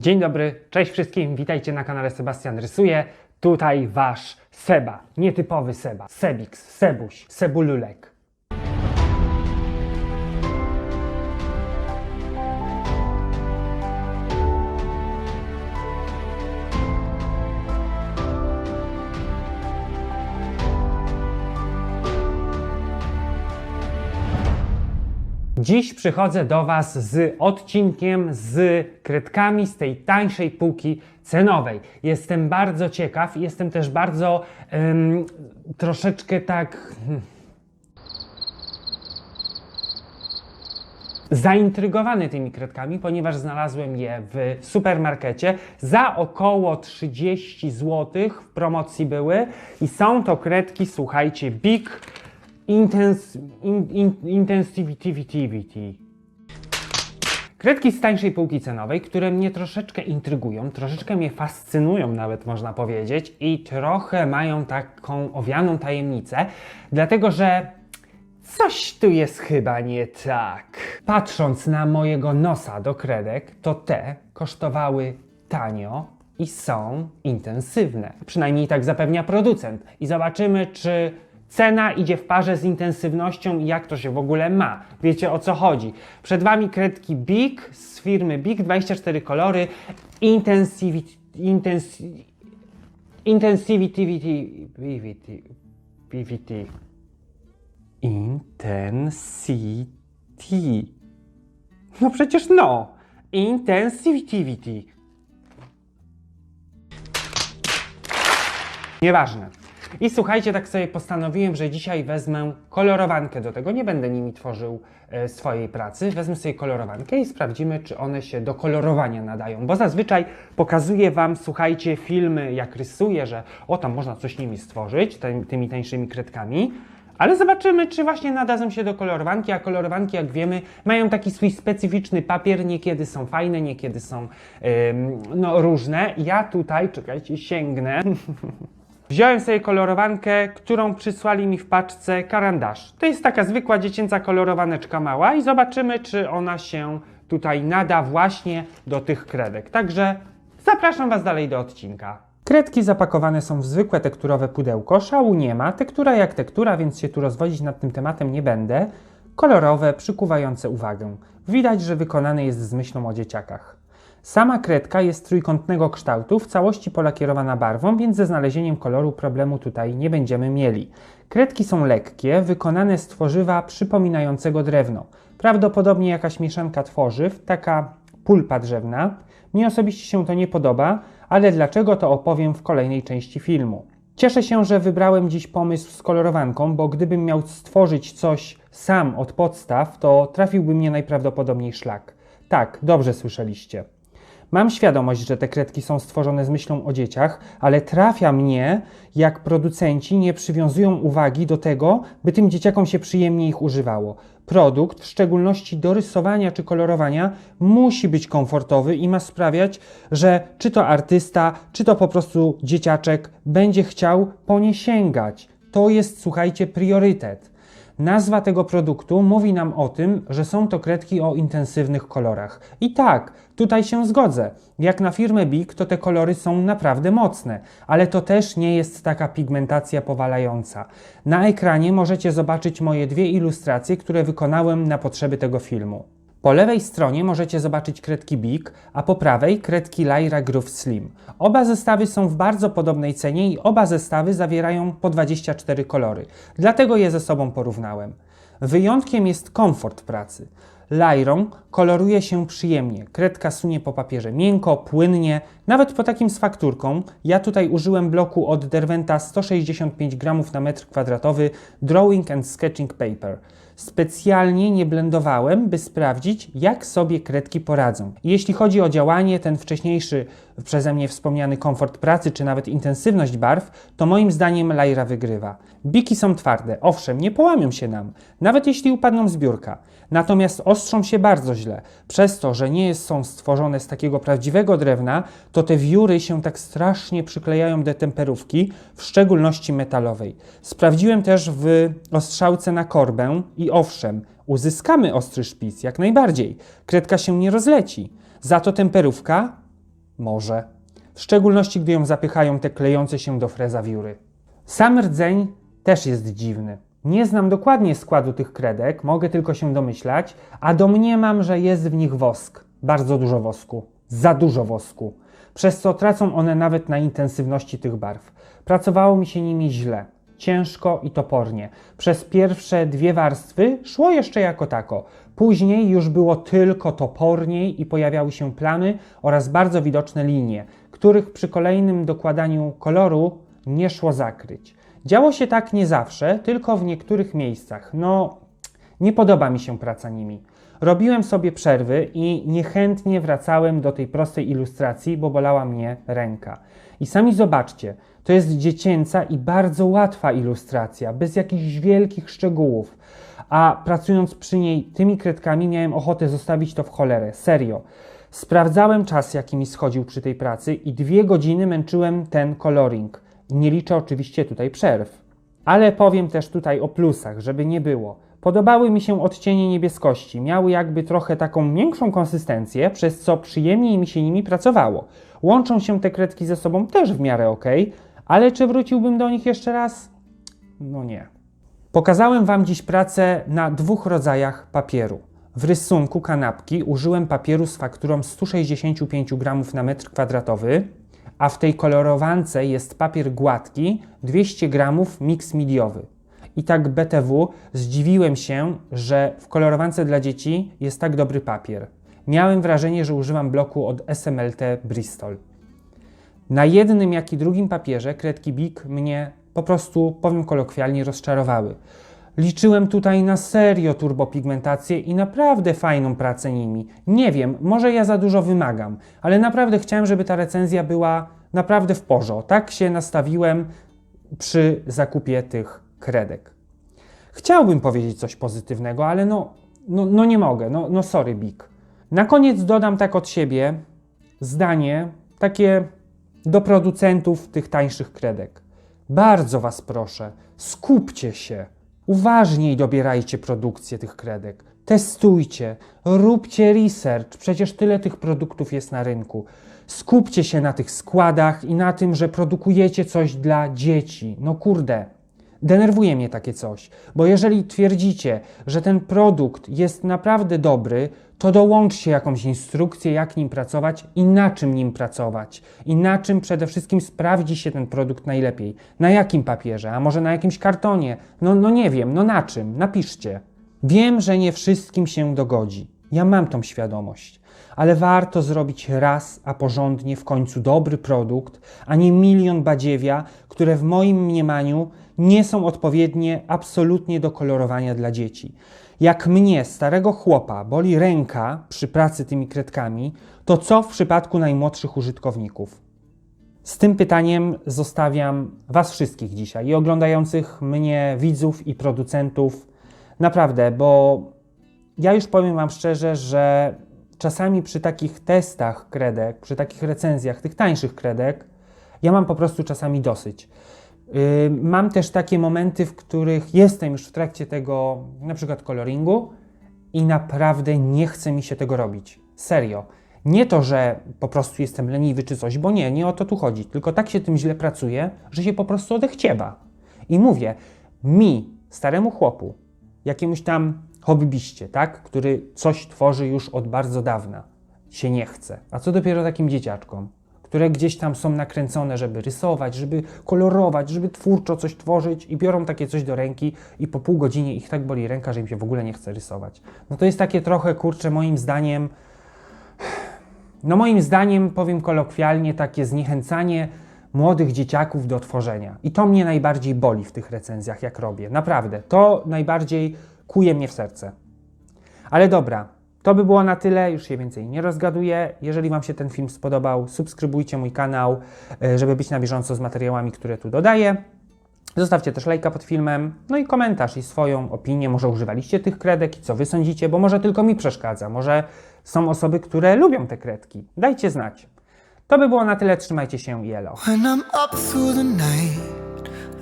Dzień dobry, cześć wszystkim, witajcie na kanale Sebastian Rysuje. Tutaj wasz Seba, nietypowy Seba, Sebix, Sebuś, Sebululek. Dziś przychodzę do Was z odcinkiem z kredkami z tej tańszej półki cenowej. Jestem bardzo ciekaw i jestem też bardzo em, troszeczkę tak. hmm, zaintrygowany tymi kredkami, ponieważ znalazłem je w supermarkecie za około 30 zł w promocji były i są to kredki, słuchajcie, Big Intens, in, in, Intensivity. Kredki z tańszej półki cenowej, które mnie troszeczkę intrygują, troszeczkę mnie fascynują nawet można powiedzieć i trochę mają taką owianą tajemnicę, dlatego że Coś tu jest chyba nie tak. Patrząc na mojego nosa do kredek, to te kosztowały tanio i są intensywne. Przynajmniej tak zapewnia producent. I zobaczymy, czy cena idzie w parze z intensywnością i jak to się w ogóle ma. Wiecie o co chodzi. Przed Wami kredki Big z firmy Big, 24 kolory, Intensivity, intensi, Intensivity, PVT, PVT. Intensity. No przecież no. Intensivity. Nieważne. I słuchajcie, tak sobie postanowiłem, że dzisiaj wezmę kolorowankę do tego. Nie będę nimi tworzył e, swojej pracy. Wezmę sobie kolorowankę i sprawdzimy, czy one się do kolorowania nadają. Bo zazwyczaj pokazuję Wam, słuchajcie, filmy, jak rysuję, że o, tam można coś nimi stworzyć, tym- tymi tańszymi kredkami. Ale zobaczymy, czy właśnie nadadzą się do kolorowanki, a kolorowanki, jak wiemy, mają taki swój specyficzny papier, niekiedy są fajne, niekiedy są ym, no, różne. Ja tutaj, czekajcie, sięgnę. Wziąłem sobie kolorowankę, którą przysłali mi w paczce karandasz. To jest taka zwykła dziecięca kolorowaneczka mała i zobaczymy, czy ona się tutaj nada właśnie do tych kredek. Także zapraszam Was dalej do odcinka. Kredki zapakowane są w zwykłe tekturowe pudełko, szału nie ma, tektura jak tektura, więc się tu rozwodzić nad tym tematem nie będę. Kolorowe, przykuwające uwagę. Widać, że wykonane jest z myślą o dzieciakach. Sama kredka jest trójkątnego kształtu, w całości polakierowana barwą, więc ze znalezieniem koloru problemu tutaj nie będziemy mieli. Kredki są lekkie, wykonane z tworzywa przypominającego drewno. Prawdopodobnie jakaś mieszanka tworzyw, taka pulpa drzewna. Mi osobiście się to nie podoba, ale dlaczego to opowiem w kolejnej części filmu. Cieszę się, że wybrałem dziś pomysł z kolorowanką, bo gdybym miał stworzyć coś sam od podstaw, to trafiłby mnie najprawdopodobniej szlak. Tak, dobrze słyszeliście. Mam świadomość, że te kredki są stworzone z myślą o dzieciach, ale trafia mnie, jak producenci nie przywiązują uwagi do tego, by tym dzieciakom się przyjemnie ich używało. Produkt, w szczególności do rysowania czy kolorowania, musi być komfortowy i ma sprawiać, że czy to artysta, czy to po prostu dzieciaczek będzie chciał po nie sięgać. To jest, słuchajcie, priorytet. Nazwa tego produktu mówi nam o tym, że są to kredki o intensywnych kolorach. I tak, tutaj się zgodzę. Jak na firmę Big, to te kolory są naprawdę mocne, ale to też nie jest taka pigmentacja powalająca. Na ekranie możecie zobaczyć moje dwie ilustracje, które wykonałem na potrzeby tego filmu. Po lewej stronie możecie zobaczyć kredki Big, a po prawej kredki Lyra Groove Slim. Oba zestawy są w bardzo podobnej cenie i oba zestawy zawierają po 24 kolory, dlatego je ze sobą porównałem. Wyjątkiem jest komfort pracy. Lyrą koloruje się przyjemnie, kredka sunie po papierze miękko, płynnie, nawet po takim z fakturką. Ja tutaj użyłem bloku od Derwenta 165 gramów na metr kwadratowy Drawing and Sketching Paper. Specjalnie nie blendowałem, by sprawdzić, jak sobie kredki poradzą. Jeśli chodzi o działanie, ten wcześniejszy przeze mnie wspomniany komfort pracy, czy nawet intensywność barw, to moim zdaniem Lyra wygrywa. Biki są twarde, owszem, nie połamią się nam, nawet jeśli upadną z biurka. Natomiast ostrzą się bardzo źle. Przez to, że nie są stworzone z takiego prawdziwego drewna, to te wióry się tak strasznie przyklejają do temperówki, w szczególności metalowej. Sprawdziłem też w ostrzałce na korbę i owszem, uzyskamy ostry szpic, jak najbardziej. Kredka się nie rozleci. Za to temperówka Może. W szczególności, gdy ją zapychają te klejące się do freza wióry. Sam rdzeń też jest dziwny. Nie znam dokładnie składu tych kredek, mogę tylko się domyślać, a domniemam, że jest w nich wosk. Bardzo dużo wosku. Za dużo wosku. Przez co tracą one nawet na intensywności tych barw. Pracowało mi się nimi źle. Ciężko i topornie. Przez pierwsze dwie warstwy szło jeszcze jako tako. Później już było tylko toporniej i pojawiały się plamy oraz bardzo widoczne linie, których przy kolejnym dokładaniu koloru nie szło zakryć. Działo się tak nie zawsze, tylko w niektórych miejscach. No, nie podoba mi się praca nimi. Robiłem sobie przerwy i niechętnie wracałem do tej prostej ilustracji, bo bolała mnie ręka. I sami zobaczcie, to jest dziecięca i bardzo łatwa ilustracja, bez jakichś wielkich szczegółów. A pracując przy niej tymi kredkami, miałem ochotę zostawić to w cholerę. Serio. Sprawdzałem czas, jaki mi schodził przy tej pracy, i dwie godziny męczyłem ten coloring. Nie liczę oczywiście tutaj przerw. Ale powiem też tutaj o plusach, żeby nie było. Podobały mi się odcienie niebieskości, miały jakby trochę taką większą konsystencję, przez co przyjemniej mi się nimi pracowało. Łączą się te kredki ze sobą też w miarę ok, ale czy wróciłbym do nich jeszcze raz? No nie. Pokazałem Wam dziś pracę na dwóch rodzajach papieru. W rysunku kanapki użyłem papieru z fakturą 165 gramów na metr kwadratowy, a w tej kolorowance jest papier gładki 200 gramów mix midiowy. I tak BTW zdziwiłem się, że w kolorowance dla dzieci jest tak dobry papier. Miałem wrażenie, że używam bloku od SMLT Bristol. Na jednym, jak i drugim papierze kredki Bic mnie po prostu, powiem kolokwialnie, rozczarowały. Liczyłem tutaj na serio turbopigmentację i naprawdę fajną pracę nimi. Nie wiem, może ja za dużo wymagam, ale naprawdę chciałem, żeby ta recenzja była naprawdę w porządku. Tak się nastawiłem przy zakupie tych kredek. Chciałbym powiedzieć coś pozytywnego, ale no, no, no nie mogę. No, no sorry, Big. Na koniec dodam tak od siebie zdanie takie do producentów tych tańszych kredek. Bardzo Was proszę, skupcie się. Uważniej dobierajcie produkcję tych kredek. Testujcie, róbcie research, przecież tyle tych produktów jest na rynku. Skupcie się na tych składach i na tym, że produkujecie coś dla dzieci. No kurde, denerwuje mnie takie coś, bo jeżeli twierdzicie, że ten produkt jest naprawdę dobry, to dołączcie jakąś instrukcję, jak nim pracować i na czym nim pracować. I na czym przede wszystkim sprawdzi się ten produkt najlepiej. Na jakim papierze, a może na jakimś kartonie? No, no nie wiem, no na czym? Napiszcie. Wiem, że nie wszystkim się dogodzi. Ja mam tą świadomość, ale warto zrobić raz, a porządnie w końcu dobry produkt, a nie milion badziewia, które w moim mniemaniu nie są odpowiednie absolutnie do kolorowania dla dzieci. Jak mnie, starego chłopa, boli ręka przy pracy tymi kredkami, to co w przypadku najmłodszych użytkowników? Z tym pytaniem zostawiam Was wszystkich dzisiaj i oglądających mnie widzów i producentów. Naprawdę, bo ja już powiem Wam szczerze, że czasami przy takich testach kredek, przy takich recenzjach tych tańszych kredek, ja mam po prostu czasami dosyć. Mam też takie momenty, w których jestem już w trakcie tego, na przykład coloringu i naprawdę nie chce mi się tego robić. Serio. Nie to, że po prostu jestem leniwy czy coś, bo nie, nie o to tu chodzi. Tylko tak się tym źle pracuje, że się po prostu odechciewa. I mówię, mi, staremu chłopu, jakiemuś tam hobbyście, tak, który coś tworzy już od bardzo dawna, się nie chce. A co dopiero takim dzieciaczkom? Które gdzieś tam są nakręcone, żeby rysować, żeby kolorować, żeby twórczo coś tworzyć i biorą takie coś do ręki i po pół godzinie ich tak boli ręka, że im się w ogóle nie chce rysować. No to jest takie trochę, kurczę, moim zdaniem, no moim zdaniem, powiem kolokwialnie, takie zniechęcanie młodych dzieciaków do tworzenia. I to mnie najbardziej boli w tych recenzjach, jak robię. Naprawdę, to najbardziej kuje mnie w serce. Ale dobra, to by było na tyle, już się więcej nie rozgaduję. Jeżeli Wam się ten film spodobał, subskrybujcie mój kanał, e, żeby być na bieżąco z materiałami, które tu dodaję. Zostawcie też lajka pod filmem, no i komentarz i swoją opinię. Może używaliście tych kredek i co Wy sądzicie, bo może tylko mi przeszkadza. Może są osoby, które lubią te kredki. Dajcie znać. To by było na tyle, trzymajcie się i elo.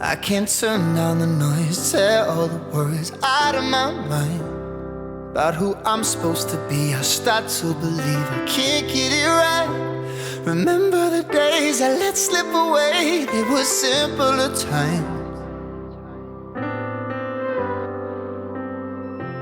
I can't turn down the noise, all the worries out of my mind. About who I'm supposed to be, I start to believe I can't get it right. Remember the days I let slip away, they were simpler times.